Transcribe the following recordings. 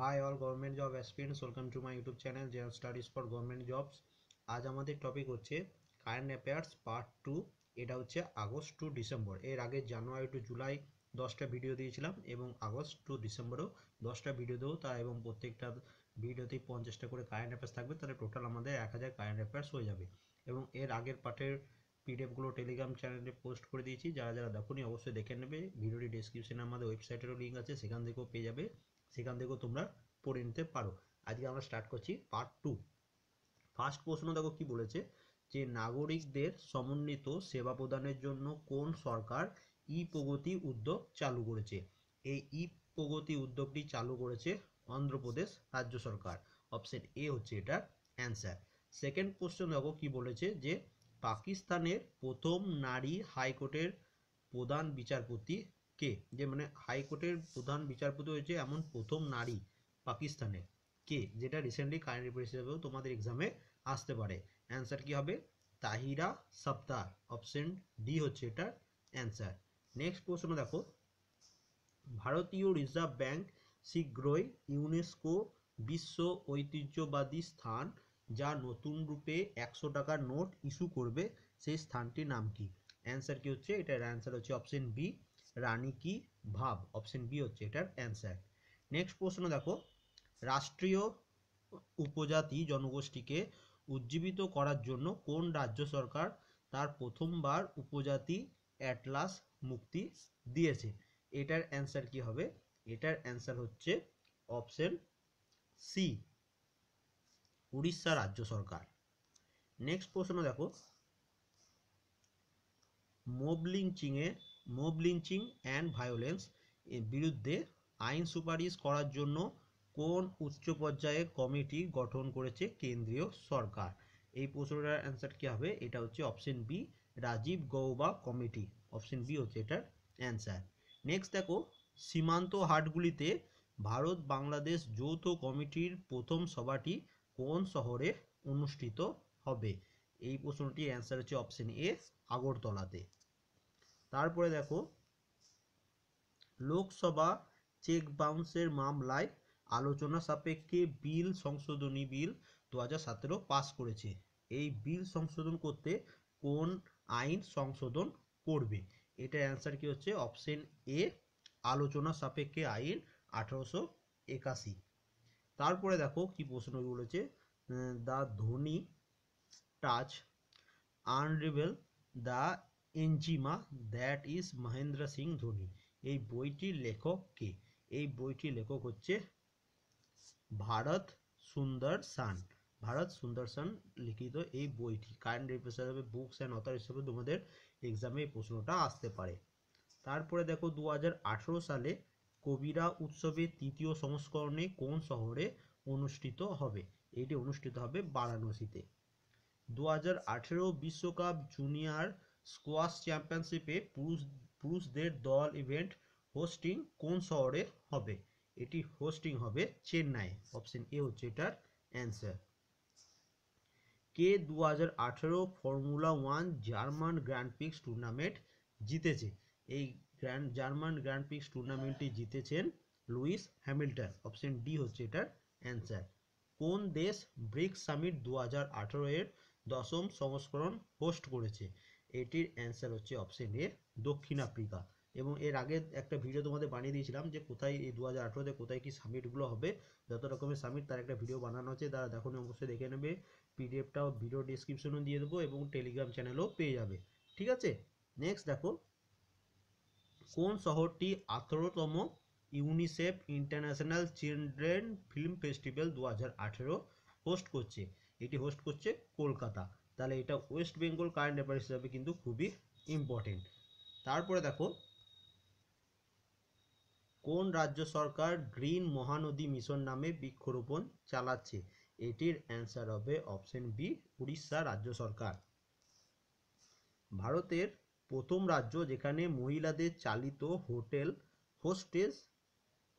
Hi all government job aspirants welcome to my YouTube channel general studies for government jobs আজ আমাদের topic হচ্ছে current affairs part two এটা হচ্ছে August to December এর আগে জানুয়ারি two July দশটা ভিডিও দিয়েছিলাম এবং আগস্ট টু ডিসেম্বরেও দশটা ভিডিও দেবো। তা এবং প্রত্যেকটা ভিডিওতেই পঞ্চাশটা করে কারেন্ট অ্যাফেয়ার্স থাকবে, তাহলে টোটাল আমাদের এক হাজার কারেন্ট অ্যাফেয়ার্স হয়ে যাবে। এবং এর আগের পার্টের পিডিএফগুলো টেলিগ্রাম চ্যানেলে পোস্ট করে দিয়েছি, যারা যারা দেখুনি অবশ্যই দেখে নেবে। ভিডিওটি ডিসক্রিপশনে আমাদের ওয়েবসাইটেরও লিঙ্ক আছে, সেখান থেকেও পেয়ে যাবে। সেখান থেকেও তোমরা পড়ে নিতে পারো। আজকে আমরা স্টার্ট করছি পার্ট টু ফার্স্ট প্রশ্ন দেখো কি বলেছে? যে নাগরিকদের সমন্বিত সেবা প্রদানের জন্য কোন সরকার ই প্রগতি উদ্যোগ চালু করেছে? এই ই প্রগতি উদ্যোগটি চালু করেছে অন্ধ্রপ্রদেশ রাজ্য সরকার। অপশন এ হচ্ছে এটার অ্যান্সার সেকেন্ড কোশ্চেন দেখো কি বলেছে? যে পাকিস্তানের প্রথম নারী হাইকোর্টের প্রধান বিচারপতি কে? যে মানে হাইকোর্টের প্রধান বিচারপতি হয়েছে এমন প্রথম নারী পাকিস্তানের। কে? যেটা রিসেন্টলি কারেন্ট অ্যাফেয়ার্স হিসেবেও তোমাদের এক্সামে আসতে পারে। অ্যান্সার কি হবে? তাহিরা সপ্তার অপশন ডি হচ্ছে এটার অ্যান্সার নেক্সট প্রশ্ন দেখো। ভারতীয় রিজার্ভ ব্যাংক শীঘ্রই ইউনেস্কো বিশ্ব ঐতিহ্যবাদী স্থান যা নতুন রূপে একশো টাকার নোট ইস্যু করবে, সেই স্থানটির নাম কি? অ্যান্সার কি হচ্ছে? এটার অ্যান্সার হচ্ছে অপশন বি রানী কি? ভাব। অপশন বি হচ্ছে এটার অ্যান্সার নেক্সট প্রশ্ন দেখো। রাষ্ট্রীয় উপজাতি জনগোষ্ঠীকে উজ্জীবিত করার জন্য কোন রাজ্য সরকার তার প্রথমবার উপজাতি অ্যাটলাস মুক্তি দিয়েছে? এটার অ্যান্সার কি হবে? এটার অ্যান্সার হচ্ছে অপশন সি উড়িষ্যা রাজ্য সরকার। নেক্সট প্রশ্ন দেখো। মোব লিঞ্চিংয়ে মোব লিঞ্চিং অ্যান্ড ভায়োলেন্স এর বিরুদ্ধে আইন সুপারিশ করার জন্য কোন উচ্চ পর্যায়ে কমিটি গঠন করেছে কেন্দ্রীয় সরকার? এই প্রশ্নটার অ্যান্সার কি হবে? এটা হচ্ছে option B Rajiv Gauba committee. Option B হচ্ছে এটার অ্যান্সার নেক্সট দেখো, সীমান্ত হাটগুলিতে ভারত বাংলাদেশ যৌথ কমিটির প্রথম সভাটি কোন শহরে অনুষ্ঠিত হবে? এই প্রশ্নটির অ্যান্সার হচ্ছে অপশন এ আগরতলাতে। তারপরে দেখো, লোকসভা চেক বাউন্সের মামলায় আলোচনা সাপেক্ষে বিল সংশোধনী বিল দু হাজার সতেরো পাস করেছে। এই বিল সংশোধন করতে কোন আইন সংশোধন করবে? এটার অ্যান্সার কি হচ্ছে? অপশন এ আলোচনা সাপেক্ষে আইন আঠারোশো একাশি। তারপরে দেখো কি প্রশ্ন বলেছে the Dhoni touch unravel the enigma that is Mahendra Singh Dhoni. এই বইটির লেখক কে? এই বইটির লেখক হচ্ছে ভারত সুন্দর সান ভারত সুন্দর সান লিখিত এই বইটি। কারেন্ট অ্যাফেয়ার্স হিসাবে বুকস অ্যান্ড অথার হিসেবে তোমাদের এক্সামে এই প্রশ্নটা আসতে পারে। তারপরে দেখো দু হাজার আঠারো সালে কবিরা উৎসবের তৃতীয় সংস্করণে কোন শহরে অনুষ্ঠিত হবে? এটি অনুষ্ঠিত হবে বারাণসীতে। দু হাজার আঠেরো বিশ্বকাপ জুনিয়র স্কোয়াশ চ্যাম্পিয়নশিপে পুরুষ, পুরুষদের দল ইভেন্ট হোস্টিং কোন শহরে হবে? এটি হোস্টিং হবে চেন্নাই। অপশন এ হচ্ছে এটার অ্যান্সার। কে দু হাজার আঠেরো formula one German grand prix tournament জিতেছে? এই গ্র্যান্ড, জার্মান গ্র্যান্ড পিক্স টুর্নামেন্টটি জিতেছেন লুইস হ্যামিল্টন। অপশন ডি হচ্ছে এটার অ্যান্সার। কোন দেশ ব্রিক্স সামিট দু হাজার আঠেরো এর দশম সংস্করণ হোস্ট করেছে? এটির অ্যান্সার হচ্ছে অপশন এ দক্ষিণ আফ্রিকা। এবং এর আগে একটা ভিডিও তোমাদের বানিয়ে দিয়েছিলাম যে কোথায় এই দু হাজার আঠেরোতে কোথায় কি সামিটগুলো হবে। যত রকমের সামিট তার একটা ভিডিও বানানো আছে তারা দেখুন অবশ্যই দেখে নেবে। পিডিএফটাও ভিডিও ডিসক্রিপশনেও দিয়ে দেবো এবং টেলিগ্রাম চ্যানেলেও পেয়ে যাবে। ঠিক আছে? নেক্সট দেখো, কোন শহরটি আঠেরোতম UNICEF international children film festival দু হাজার আঠেরো হোস্ট করছে? এটি হোস্ট করছে কলকাতা। তাহলে এটা ওয়েস্ট বেঙ্গল কারেন্ট অ্যাফেয়ার্স হিসাবে কিন্তু খুবই ইম্পর্টেন্ট তারপরে দেখো, কোন রাজ্য সরকার গ্রিন মহানদী মিশন নামে বৃক্ষরোপণ চালাচ্ছে? এটির অ্যান্সার হবে অপশন বি উড়িষ্যা রাজ্য সরকার। ভারতের প্রথম রাজ্য যেখানে মহিলাদের চালিত হোটেল, হোস্টেস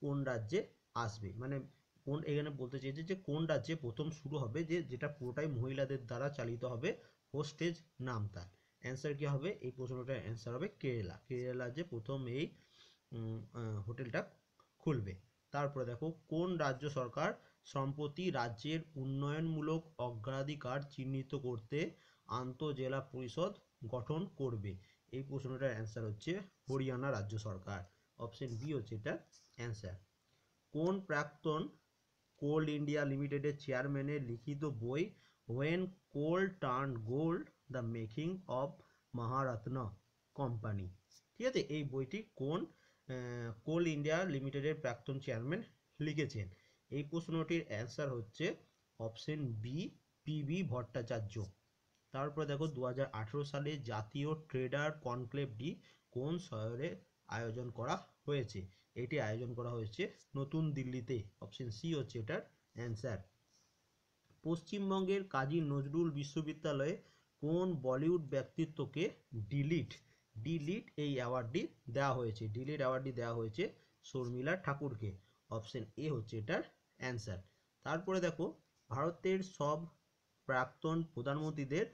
কোন রাজ্যে আসবে? মানে কোন এখানে বলতে চেয়েছে যে কোন রাজ্যে প্রথম শুরু হবে যে যেটা পুরোটাই মহিলাদের দ্বারা চালিত হবে হোস্টেজ নাম তার। অ্যান্সার কি হবে? এই প্রশ্নটার অ্যান্সার হবে কেরালা। কেরালা যে প্রথম এই হোটেলটা খুলবে। তারপরে দেখো, কোন রাজ্য সরকার সম্প্রতি রাজ্যের উন্নয়নমূলক অগ্রাধিকার চিহ্নিত করতে আন্তঃজেলা পরিষদ গঠন করবে? এই প্রশ্নটার অ্যান্সার হচ্ছে হরিয়ানা রাজ্য সরকার। অপশন বি হচ্ছে এটার অ্যান্সার কোন প্রাক্তন কোল ইন্ডিয়া লিমিটেডের চেয়ারম্যানের লিখিত বই when coal turn gold the making of Maharatna company ঠিক আছে? এই বইটি কোন কোল ইন্ডিয়া লিমিটেডের প্রাক্তন চেয়ারম্যান লিখেছেন? এই প্রশ্নটির অ্যান্সার হচ্ছে অপশন বি পিবি ভট্টাচার্য। তারপরে দেখো দু হাজার আঠারো সালে জাতীয় ট্রেডার কনক্লেভটি কোন শহরে আয়োজন করা হয়েছে? এটি আয়োজন করা হয়েছে নতুন দিল্লিতে। অপশন সি হচ্ছে এটার অ্যান্সার পশ্চিমবঙ্গের কাজী নজরুল বিশ্ববিদ্যালয়ে কোন বলিউড ব্যক্তিত্বকে ডিলিট ডিলিট এই অ্যাওয়ার্ডটি দেওয়া হয়েছে। ডিলিট অ্যাওয়ার্ডটি দেওয়া হয়েছে শর্মিলা ঠাকুরকে। অপশন এ হচ্ছে এটার অ্যান্সার তারপরে দেখো, ভারতের সব প্রাক্তন প্রধানমন্ত্রীদের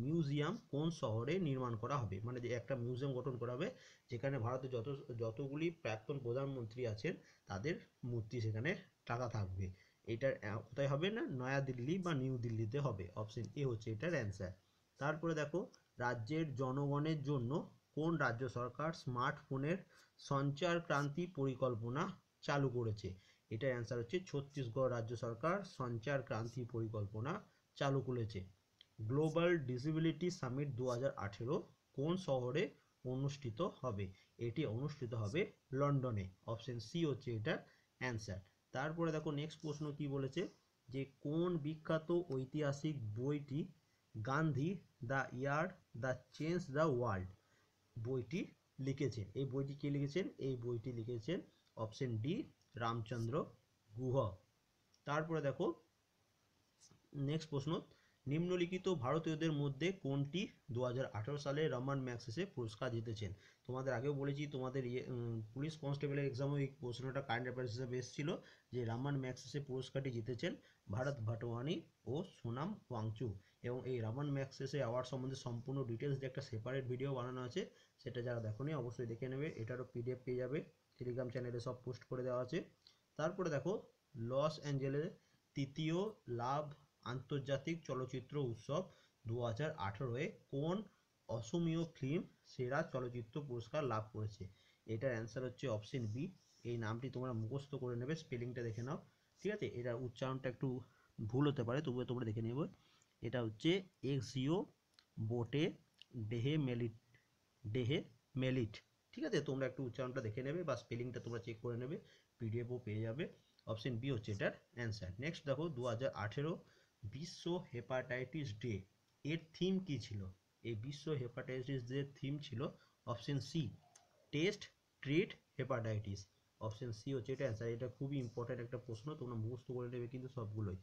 মিউজিয়াম কোন শহরে নির্মাণ করা হবে? মানে যে একটা মিউজিয়াম গঠন করা হবে, যেখানে ভারতের যত, যতগুলি প্রাক্তন প্রধানমন্ত্রী আছেন, তাদের মূর্তি সেখানে টাকা থাকবে। এটার কোথায় হবে না? নয়াদিল্লি বা নিউ দিল্লিতে হবে। অপশন এ হচ্ছে এটার অ্যান্সার তারপরে দেখো, রাজ্যের জনগণের জন্য কোন রাজ্য সরকার স্মার্টফোনের সঞ্চার ক্রান্তি পরিকল্পনা চালু করেছে? এটার অ্যান্সার হচ্ছে ছত্তিশগড় রাজ্য সরকার সঞ্চার ক্রান্তি পরিকল্পনা চালু করেছে। গ্লোবাল ডিসেবিলিটি সামিট দু হাজার আঠেরো কোন শহরে অনুষ্ঠিত হবে? এটি অনুষ্ঠিত হবে লন্ডনে। অপশন সি হচ্ছে এটার অ্যান্সার তারপরে দেখো নেক্সট প্রশ্ন কি বলেছে? যে কোন বিখ্যাত ঐতিহাসিক বইটি Gandhi the year the change the world বইটি লিখেছেন এই বইটি কে লিখেছেন? এই বইটি লিখেছেন অপশন ডি রামচন্দ্র গুহ। তারপরে দেখো নেক্সট প্রশ্ন নিম্নলিখিত ভারতীয়দের মধ্যে কোনটি দু হাজার আঠেরো সালে রমান ম্যাক্সেসে পুরস্কার জিতেছেন? তোমাদের আগেও বলেছি তোমাদের ইয়ে, পুলিশ কনস্টেবলের এক্সামে এই প্রশ্নটা কারেন্ট অ্যাফেয়ার্স হিসেবে এসেছিল যে রামান ম্যাক্সেসে পুরস্কারটি জিতেছেন ভারত ভাটওয়ানি ও সোনাম ওয়াংচু এবং এই রামান ম্যাক্সেসে অ্যাওয়ার্ড সম্বন্ধে সম্পূর্ণ ডিটেলস দিয়ে একটা সেপারেট ভিডিও বানানো আছে সেটা যারা দেখোনি অবশ্যই দেখে নেবে। এটারও পিডিএফ পেয়ে যাবে টেলিগ্রাম চ্যানেলে সব পোস্ট করে দেওয়া আছে। তারপরে দেখো লস অ্যাঞ্জেলের তৃতীয় লাভ আন্তর্জাতিক চলচ্চিত্র উৎসব দু হাজার আঠেরোয় কোন অসমীয় ফিল্ম সেরা চলচ্চিত্র পুরস্কার লাভ করেছে? এটার অ্যান্সার হচ্ছে অপশন বি এই নামটি তোমরা মুখস্থ করে নেবে স্পেলিংটা দেখে নাও, ঠিক আছে? এটার উচ্চারণটা একটু ভুল হতে পারে, তবুও তোমরা দেখে নেবে এটা হচ্ছে এক্সিও বোটে ডেহে মেলিট ডেহে মেলিট, ঠিক আছে? তোমরা একটু উচ্চারণটা দেখে নেবে বা স্পেলিংটা তোমরা চেক করে নেবে পিডিএফও পেয়ে যাবে। অপশন বি হচ্ছে এটার অ্যান্সার নেক্সট দেখো দু হাজার আঠেরো বিশ্ব হেপাটাইটিস ডে এর থিম কি ছিল? এই বিশ্ব হেপাটাইটিস ডে থিম ছিল option C test treat hepatitis option C হচ্ছে এটা অ্যান্সার এটা খুবই ইম্পর্ট্যান্ট একটা প্রশ্ন, তোমরা মুখস্থ করে নেবে কিন্তু সবগুলোই।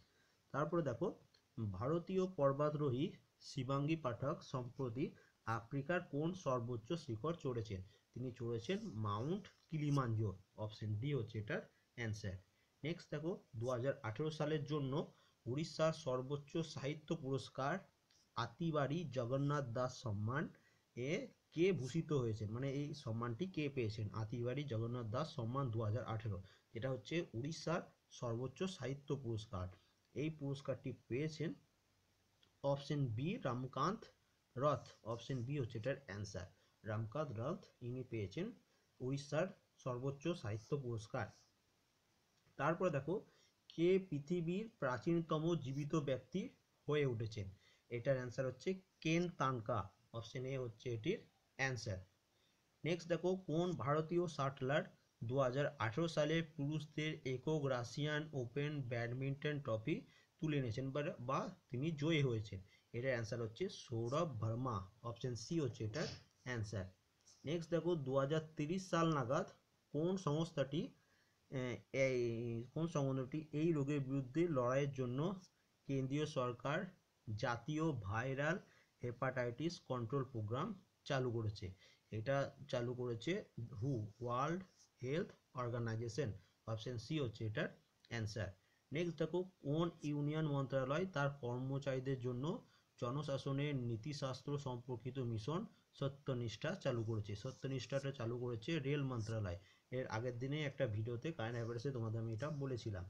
তারপরে দেখো, ভারতীয় পর্বতারোহী শিবাঙ্গী পাঠক সম্প্রতি আফ্রিকার কোন সর্বোচ্চ শিখর চড়েছেন? তিনি চড়েছেন মাউন্ট কিলিমাঞ্জো। অপশন ডি হচ্ছে এটার অ্যান্সার নেক্সট দেখো দু হাজার আঠারো সালের জন্য উড়িষ্যার সর্বোচ্চ সাহিত্য পুরস্কার আতিবাড়ি জগন্নাথ দাস সম্মান এ কে ভূষিত হয়েছেন মানে এই সম্মানটি কে পেয়েছেন? আতিবাড়ি জগন্নাথ দাস সম্মান দু হাজার আঠেরো, যেটা হচ্ছে উড়িষ্যার সর্বোচ্চ সাহিত্য পুরস্কার। এই পুরস্কারটি পেয়েছেন অপশন বি রামকান্ত রথ। অপশন বি হচ্ছে এটার অ্যান্সার রামকান্ত রথ ইনি পেয়েছেন উড়িষ্যার সর্বোচ্চ সাহিত্য পুরস্কার। তারপরে দেখো কে পৃথিবীর প্রাচীনতম জীবিত ব্যক্তি হয়ে উঠেছেন? এটার অ্যান্সার হচ্ছে কেন তানকা। অপশন এ হচ্ছে এটির অ্যান্সার নেক্সট দেখো, কোন ভারতীয় শাটলার দু হাজার আঠেরো সালে পুরুষদের একক রাশিয়ান ওপেন ব্যাডমিন্টন ট্রফি তুলে এনেছেন বা- তিনি জয়ী হয়েছেন? এটার অ্যান্সার হচ্ছে সৌরভ ভার্মা। অপশন সি হচ্ছে এটার অ্যান্সার নেক্সট দেখো দু সাল নাগাদ কোন সংস্থাটি কোন সংগঠনটি এই রোগের বিরুদ্ধে লড়াইয়ের জন্য কেন্দ্রীয় সরকার জাতীয় ভাইরাল হেপাটাইটিস কন্ট্রোল প্রোগ্রাম চালু করেছে। এটা চালু করেছে হু world health organization option C হচ্ছে এটার অ্যান্সার নেক্সট দেখো, কোন ইউনিয়ন মন্ত্রণালয় তার কর্মচারীদের জন্য জনশাসনের নীতিশাস্ত্র সম্পর্কিত মিশন সত্যনিষ্ঠা চালু করেছে। সত্যনিষ্ঠাটা চালু করেছে রেল মন্ত্রণালয় এর আগের দিনে একটা ভিডিওতে কারেন্ট অ্যাফেয়ার্সে তোমাদের আমি এটা বলেছিলাম।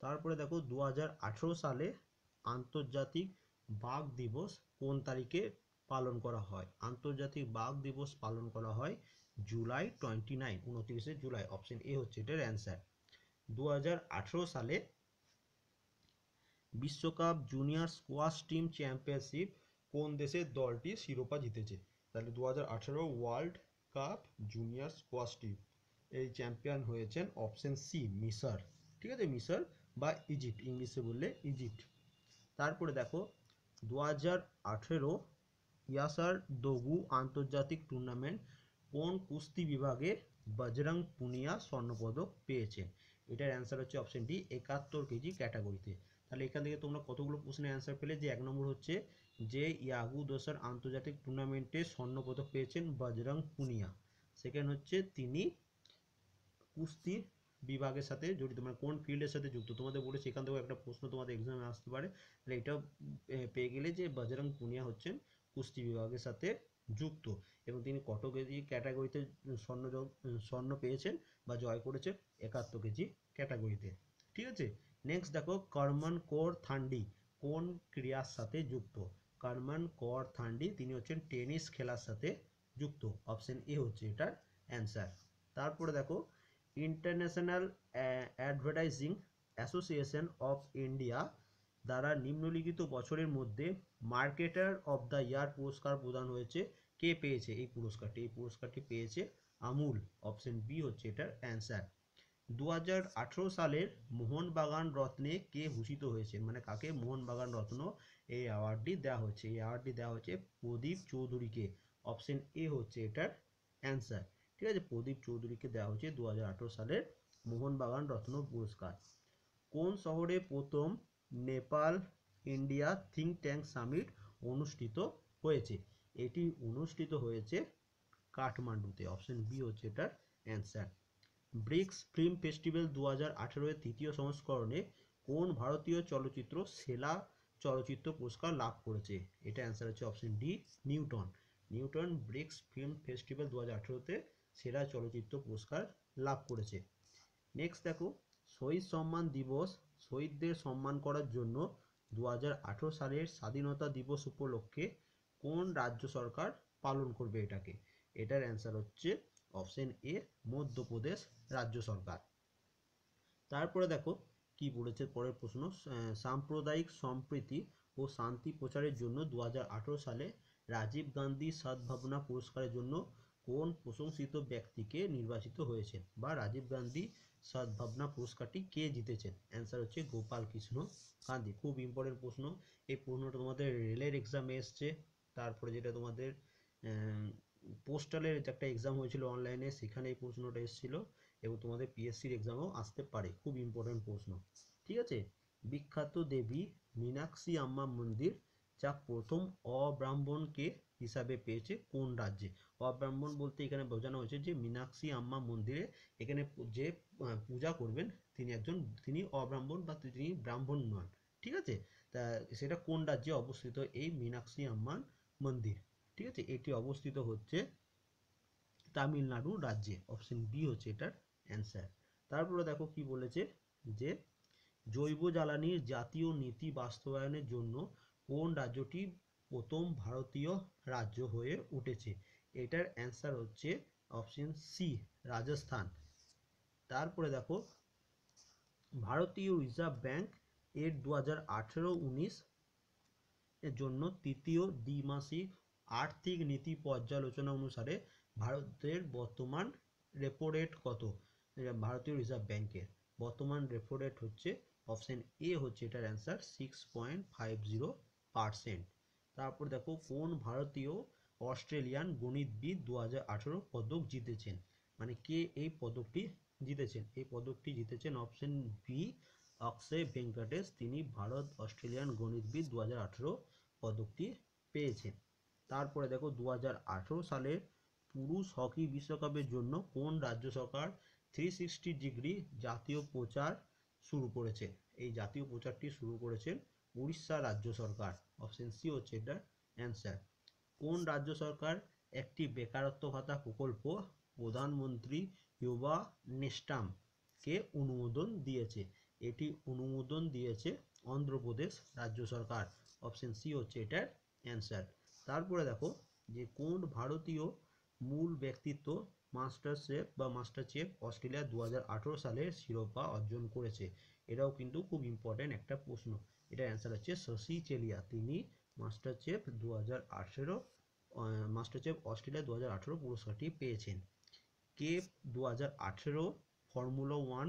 তারপরে দেখো দু হাজার আঠারো সালে আন্তর্জাতিক বাঘ দিবস কোন তারিখে পালন করা হয়? আন্তর্জাতিক বাঘ দিবস পালন করা হয় জুলাই টোয়েন্টি নাইন উনত্রিশে জুলাই। অপশন এ হচ্ছে এটার অ্যান্সার। দু হাজার আঠারো সালে বিশ্বকাপ জুনিয়র স্কোয়াশ টিম চ্যাম্পিয়নশিপ কোন দেশের দলটি শিরোপা জিতেছে? তাহলে দু হাজার আঠেরো world cup junior squash team. এই চ্যাম্পিয়ন হয়েছেন অপশন সি মিশর। ঠিক আছে, মিশর বা ইজিপ্ট, ইংলিশে বললে ইজিপ্ট। তারপরে দেখো দু হাজার আঠেরো ইয়াসার দোগু আন্তর্জাতিক টুর্নামেন্ট কোন কুস্তি বিভাগে বজরং পুনিয়া স্বর্ণপদক পেয়েছে? এটার অ্যান্সার হচ্ছে অপশন ডি, একাত্তর কেজি ক্যাটাগরিতে। তাহলে এখান থেকে তোমরা কতগুলো প্রশ্নের অ্যান্সার পেলে? যে এক নম্বর হচ্ছে যে ইয়াগু দোসার আন্তর্জাতিক টুর্নামেন্টে স্বর্ণপদক পেয়েছেন বজরং পুনিয়া। সেকেন্ড হচ্ছে তিনি কুস্তি বিভাগের সাথে জড়িত মানে কোন ফিল্ডের সাথে যুক্ত? তোমাদের বলেছে, এখান থেকেও একটা প্রশ্ন তোমাদের এক্সামে আসতে পারে। তাহলে এটাও পেয়ে গেলে যে বজরং পুনিয়া হচ্ছেন কুস্তি বিভাগের সাথে যুক্ত এবং তিনি কত কেজি ক্যাটাগরিতে স্বর্ণ স্বর্ণ পেয়েছেন বা জয় করেছেন? একাত্তর কেজি ক্যাটাগরিতে ঠিক আছে? নেক্সট দেখো, কর্মন কোর থান্ডি। কোন ক্রিয়ার সাথে যুক্ত? কর্মন কোর থান্ডি, তিনি হচ্ছেন টেনিস খেলার সাথে যুক্ত। অপশন এ হচ্ছে এটার অ্যান্সার তারপরে দেখো international advertising association of India দ্বারা নিম্নলিখিত বছরের মধ্যে মার্কেটার অফ দ্য ইয়ার পুরস্কার প্রদান হয়েছে। কে পেয়েছে? এই পুরস্কারটি এই পুরস্কারটি পেয়েছে আমুল। অপশন বি হচ্ছে এটার অ্যান্সার দু হাজার আঠারো সালের মোহনবাগান রত্নে কে ভূষিত হয়েছে? মানে কাকে? মোহনবাগান রত্ন এই অ্যাওয়ার্ডটি দেওয়া হচ্ছে এই অ্যাওয়ার্ডটি দেওয়া হচ্ছে প্রদীপ চৌধুরীকে। অপশন এ হচ্ছে এটার অ্যান্সার ঠিক আছে? প্রদীপ চৌধুরীকে দেওয়া হচ্ছে দু হাজার আঠেরো সালের মোহনবাগান রত্ন পুরস্কার। কোন শহরে প্রথম Nepal India think tank summit অনুষ্ঠিত হয়েছে? এটি অনুষ্ঠিত হয়েছে কাঠমান্ডুতে। অপশন বি হচ্ছে এটার অ্যান্সার ব্রিক্স ফিল্ম ফেস্টিভ্যাল দু হাজার আঠেরোর তৃতীয় সংস্করণে কোন ভারতীয় চলচ্চিত্র সেরা চলচ্চিত্র পুরস্কার লাভ করেছে? এটা অ্যান্সার হচ্ছে option D Newton. Newton BRICS film festival দু হাজার আঠেরোতে সেরা চলচ্চিত্র পুরস্কার লাভ করেছে। নেক্সট দেখো, শহীদ সম্মান দিবস, শহীদদের সম্মান করার জন্য দু হাজার আঠারো সালের স্বাধীনতা দিবস উপলক্ষে কোন রাজ্য সরকার পালন করবে এটাকে? এটার অ্যান্সার হচ্ছে অপশন এ মধ্যপ্রদেশ। রাজ্য সরকার। তারপরে দেখো কি বলেছে পরের প্রশ্ন সাম্প্রদায়িক সম্প্রীতি ও শান্তি প্রচারের জন্য দু হাজার আঠেরো সালে রাজীব গান্ধী সদ্ভাবনা পুরস্কারের জন্য কোন প্রশংসিত ব্যক্তিকে নির্বাচিত হয়েছেন বা রাজীব গান্ধী সদ্ভাবনা পুরস্কারটি কে জিতেছেন? অ্যান্সার হচ্ছে গোপাল কৃষ্ণ গান্ধী। খুব ইম্পর্টেন্ট প্রশ্ন। এই প্রশ্নটা তোমাদের রেলের এক্সামে এসছে। তারপরে যেটা তোমাদের পোস্টালের একটা এক্সাম হয়েছিল অনলাইনে সেখানে এই প্রশ্নটা এসেছিল। এবং তোমাদের পিএসসির এক্সামেও আসতে পারে। খুব ইম্পর্টেন্ট প্রশ্ন। ঠিক আছে? বিখ্যাত দেবী মীনাক্ষী আম্মা মন্দির যা প্রথম অব্রাহ্মণকে হিসাবে পেয়েছে কোন রাজ্যে? অব্রাহ্মণ বলতে এখানে বোঝানো হয়েছে যে, মীনাক্ষী আম্মা মন্দিরে এখানে যে পূজা করবেন, তিনি একজন, তিনি অব্রাহ্মণ বা তিনি ব্রাহ্মণ নন। ঠিক আছে? তা সেটা কোন রাজ্যে অবস্থিত এই মীনাক্ষী আম্মান মন্দির? ঠিক আছে? এটি অবস্থিত হচ্ছে তামিলনাড়ু রাজ্যে। অপশন বি হচ্ছে এটার। অ্যান্সার তারপরে দেখো কি বলেছে যে, জৈব জ্বালানির জাতীয় নীতি বাস্তবায়নের জন্য কোন রাজ্যটি প্রথম ভারতীয় রাজ্য হয়ে উঠেছে? এটার অ্যান্সার হচ্ছে অপশন সি রাজস্থান। তারপরে দেখো, ভারতীয় রিজার্ভ ব্যাংক এর দু হাজার আঠেরো উনিশ এর জন্য তৃতীয় দ্বিমাসিক আর্থিক নীতি পর্যালোচনা অনুসারে ভারতের বর্তমান রেপো রেট কত? ভারতীয় রিজার্ভ ব্যাংকের। বর্তমান রেপো রেট হচ্ছে অপশন এ হচ্ছে এটার answer six point five zero percent তারপর দেখো কোন ভারতীয় অস্ট্রেলিয়ান গণিতবিদ দু হাজার আঠেরো পদক জিতেছেন? মানে কে এই পদকটি জিতেছেন? এই পদকটি জিতেছেন অপশন বি অক্ষয় ভেঙ্কটেশ। তিনি ভারত অস্ট্রেলিয়ান গণিতবিদ দু হাজার আঠেরো পদকটি পেয়েছেন। তারপরে দেখো দু হাজার আঠেরো সালে পুরুষ হকি বিশ্বকাপের জন্য কোন রাজ্য সরকার থ্রি সিক্সটি ডিগ্রি জাতীয় প্রচার শুরু করেছে। এই জাতীয় প্রচারটি শুরু করেছেন উড়িষ্যা রাজ্য সরকার। অপশন সি হচ্ছে এটার অ্যান্সার কোন রাজ্য সরকার একটি বেকারত্ব ভাতা প্রকল্প প্রধানমন্ত্রী ইউবা নেস্টাম কে অনুমোদন দিয়েছে? এটি অনুমোদন দিয়েছে অন্ধ্রপ্রদেশ রাজ্য সরকার। অপশন সি হচ্ছে এটার অ্যান্সার তারপরে দেখো যে কোন ভারতীয় মূল ব্যক্তিত্ব মাস্টার শেফ বা মাস্টার চেফ অস্ট্রেলিয়া দু সালের শিরোপা অর্জন করেছে। এটাও কিন্তু খুব ইম্পর্ট্যান্ট একটা প্রশ্ন। এটার অ্যান্সার হচ্ছে শশী চেলিয়া। তিনি মাস্টার চেফ দু হাজার আঠেরো মাস্টার চেফ অস্ট্রেলিয়া দু হাজার আঠেরো পুরস্কারটি পেয়েছেন। কে দু হাজার আঠেরো formula one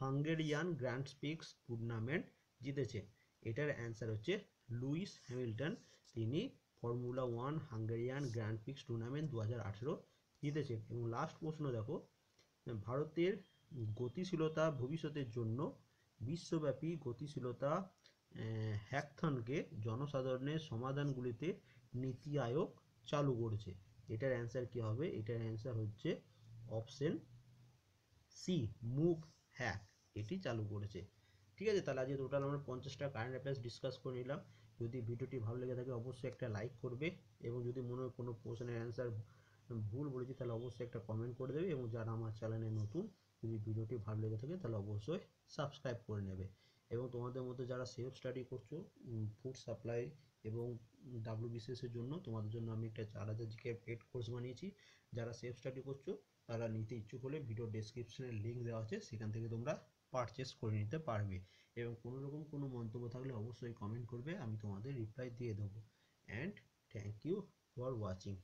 Hungarian grand prix tournament জিতেছে। এটার অ্যান্সার হচ্ছে লুইস হ্যামিল্টন। তিনি formula one Hungarian grand prix tournament দু হাজার আঠেরো জিতেছেন এবং লাস্ট প্রশ্ন দেখো, ভারতের গতিশীলতা ভবিষ্যতের জন্য বিশ্বব্যাপী গতিশীলতা হ্যাকথনকে জনসাধারণের সমাধানগুলিতে নীতি আয়োগ চালু করেছে। এটার অ্যান্সার কি হবে? এটার অ্যান্সার হচ্ছে অপশন সি মুভ হ্যাক এটি চালু করেছে। ঠিক আছে, তাহলে আজকে টোটাল আমরা পঞ্চাশটা কারেন্ট অ্যাফেয়ার্স ডিসকাস করে নিলাম। যদি ভিডিওটি ভালো লেগে থাকে, অবশ্যই একটা লাইক করবে। এবং যদি মনে হয় কোনো প্রশ্নের অ্যান্সার ভুল বলেছি, তাহলে অবশ্যই একটা কমেন্ট করে দেবে এবং যারা আমার চ্যানেলে নতুন, যদি ভিডিওটি ভালো লেগে থাকে, তাহলে অবশ্যই সাবস্ক্রাইব করে নেবে। এবং তোমাদের মধ্যে যারা সেলফ স্টাডি করছ ফুড সাপ্লাই এবং ডাব্লিউ বিসিএসের জন্য, তোমাদের জন্য আমি একটা চার হাজার জিকে পেড কোর্স বানিয়েছি। যারা সেলফ স্টাডি করছ, তারা নিতে ইচ্ছুক হলে ভিডিও ডেসক্রিপশনে লিঙ্ক দেওয়া আছে, সেখান থেকে তোমরা পারচেস করে নিতে পারবে। এবং কোনো রকম কোনো মন্তব্য থাকলে অবশ্যই কমেন্ট করবে, আমি তোমাদের রিপ্লাই দিয়ে দেবো। And thank you for watching